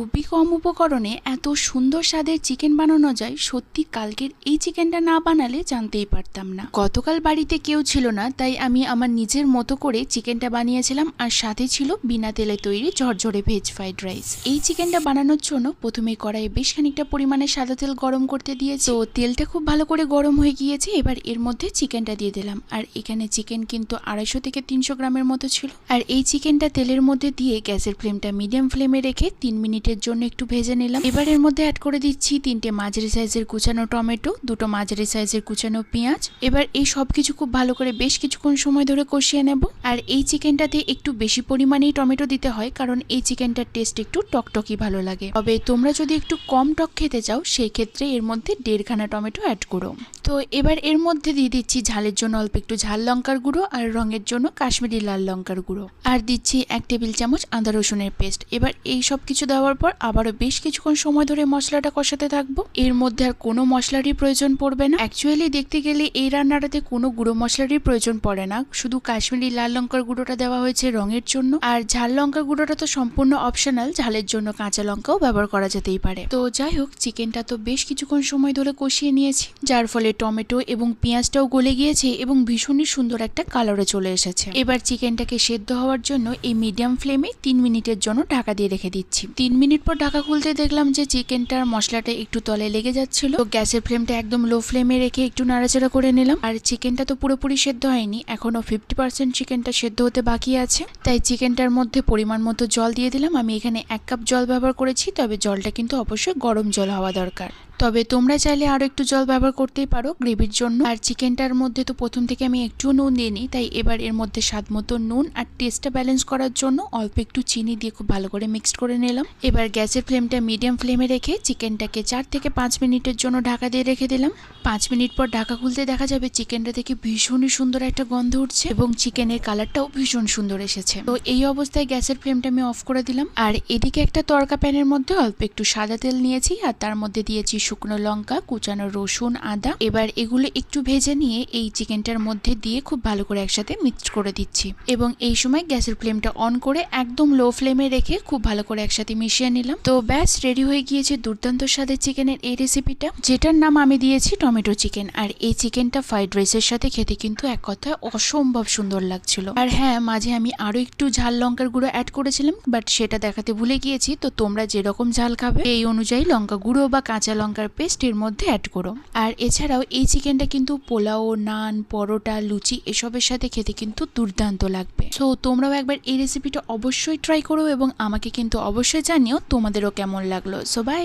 খুবই কম উপকরণে এত সুন্দর স্বাদের চিকেন বানানো যায়, সত্যি কালকের এই চিকেনটা না বানালে জানতেই পারতাম না। গতকাল বাড়িতে কেউ ছিল না, তাই আমি আমার নিজের মতো করে চিকেনটা বানিয়েছিলাম আর সাথে ছিল বিনা তেলে তৈরি ঝরঝরে ভেজ ফ্রাইড রাইস এই চিকেনটা বানানোর জন্য প্রথমে কড়াইয়ে বেশ খানিকটা পরিমাণে সাদা তেল গরম করতে দিয়েছি। তো তেলটা খুব ভালো করে গরম হয়ে গিয়েছে, এবার এর মধ্যে চিকেনটা দিয়ে দিলাম। আর এখানে চিকেন কিন্তু আড়াইশো থেকে তিনশো গ্রামের মতো ছিল। আর এই চিকেনটা তেলের মধ্যে দিয়ে গ্যাসের ফ্লেমটা মিডিয়াম ফ্লেমে রেখে তিন মিনিটের জন্য একটু ভেজে নিলাম। এবার এর মধ্যে অ্যাড করে দিচ্ছি তিনটে মাঝারি সাইজের কুচানো টমেটো, দুটো মাঝারি সাইজের কুচানো পেঁয়াজ। এবার এই সব কিছু খুব ভালো করে বেশ কিছুক্ষণ সময় ধরে কষিয়ে নেব। আর এই চিকেনটাতে একটু বেশি পরিমাণেই টমেটো দিতে হয়, কারণ এই চিকেনটার টেস্ট একটু টকটকি ভালো লাগে। তবে তোমরা যদি একটু কম টক খেতে চাও সেই ক্ষেত্রে এর মধ্যে দেড়খানা টমেটো অ্যাড করো। তো এবার এর মধ্যে দিয়ে দিচ্ছি ঝালের জন্য অল্প একটু ঝাল লঙ্কার গুঁড়ো আর রঙের জন্য কাশ্মীরি লাল লঙ্কার গুঁড়ো। আর দিচ্ছি এক টেবিল চামচ আদা রসুনের পেস্ট এবার এই সব কিছু দেওয়ার পর আবারও বেশ কিছুক্ষণ সময় ধরে মশলাটা কষাতে থাকব। এর মধ্যে আর কোনো মশলারই প্রয়োজন পড়বে না। অ্যাকচুয়ালি দেখতে গেলে এই রান্নাটাতে কোনো গুঁড়ো মশলারই প্রয়োজন পড়ে না। শুধু কাশ্মীরি লাল লঙ্কার গুঁড়োটা দেওয়া হয়েছে রঙের জন্য। আর ঝাল লঙ্কার গুঁড়োটা তো সম্পূর্ণ অপশনাল ঝালের জন্য কাঁচা লঙ্কাও ব্যবহার করা যেতেই পারে। তো যাই হোক চিকেনটা তো বেশ কিছুক্ষণ সময় ধরে কষিয়ে নিয়েছি। যার ফলে টমেটো এবং পেঁয়াজটাও গলে গিয়েছে এবং ভীষণই সুন্দর একটা কালারে চলে এসেছে। এবার চিকেনটাকে সেদ্ধ হওয়ার জন্য এই মিডিয়াম ফ্লেমে তিন মিনিটের জন্য ঢাকা দিয়ে রেখে দিচ্ছি। তিন মিনিট পর ঢাকা খুলতে দেখলাম যে চিকেনটার মশলাটা একটু তলে লেগে যাচ্ছিল। তো গ্যাসের ফ্লেমটা একদম লো ফ্লেমে রেখে একটু নাড়াচাড়া করে নিলাম। আর চিকেনটা তো পুরোপুরি সেদ্ধ হয়নি, এখনও ফিফটি পার্সেন্ট চিকেনটা সেদ্ধ হতে বাকি আছে। তাই চিকেনটার মধ্যে পরিমাণ মতো জল দিয়ে দিলাম। আমি এখানে এক কাপ জল ব্যবহার করেছি, তবে জলটা কিন্তু অবশ্যই গরম জল হওয়া দরকার। তবে তোমরা চাইলে আরও একটু জল ব্যবহার করতেই পারো গ্রেভির জন্য। আর চিকেনটার মধ্যে তো প্রথম থেকে আমি একটুও নুন দিইনি তাই এবার এর মধ্যে স্বাদ মতো নুন আর টেস্টটা ব্যালেন্স করার জন্য অল্প একটু চিনি দিয়ে খুব ভালো করে মিক্সড করে নিলাম। এবার গ্যাসের ফ্লেমটা মিডিয়াম ফ্লেমে রেখে চিকেনটাকে চার থেকে পাঁচ মিনিটের জন্য ঢাকা দিয়ে রেখে দিলাম। পাঁচ মিনিট পর ঢাকা খুলতে দেখা যাবে চিকেনটা থেকে ভীষণই সুন্দর একটা গন্ধ উঠছে এবং চিকেনের কালারটাও ভীষণ সুন্দর এসেছে। তো এই অবস্থায় গ্যাসের ফ্লেমটা আমি অফ করে দিলাম। আর এদিকে একটা তড়কা প্যানের মধ্যে অল্প একটু সাদা তেল নিয়েছি আর তার মধ্যে দিয়েছি শুকনো লঙ্কা, কুচানো রসুন, আদা। এবার এগুলো একটু ভেজে নিয়ে এই চিকেনটার মধ্যে দিয়ে খুব ভালো করে একসাথে মিক্সড করে দিচ্ছি। এবং এই সময় গ্যাসের ফ্লেমটা অন করে একদম লো ফ্লেমে রেখে খুব ভালো করে একসাথে মিশিয়ে নিলাম। তো ব্যাস, রেডি হয়ে গিয়েছে দুর্দান্ত স্বাদের চিকেনের এই রেসিপিটা। যেটার নাম আমি দিয়েছি টমেটো চিকেন। আর এই চিকেনটা ফ্রাইড রাইসের সাথে খেতে কিন্তু এক কথায় অসম্ভব সুন্দর লাগছিল। আর হ্যাঁ মাঝে আমি আরও একটু ঝাল লঙ্কার গুঁড়ো অ্যাড করেছিলাম বাট সেটা দেখাতে ভুলে গিয়েছি। তো তোমরা যেরকম ঝাল খাবে, এই অনুযায়ী লঙ্কা গুঁড়ো বা কাঁচা লঙ্কার পেস্ট এর মধ্যে অ্যাড করো। আর এছাড়াও এই চিকেনটা কিন্তু পোলাও, নান, পরোটা, লুচি এসবের সাথে খেতে কিন্তু দুর্দান্ত লাগবে। সো তোমরাও একবার এই রেসিপিটা অবশ্যই ট্রাই করো এবং আমাকে কিন্তু অবশ্যই জানিও তোমাদেরও কেমন লাগল। So by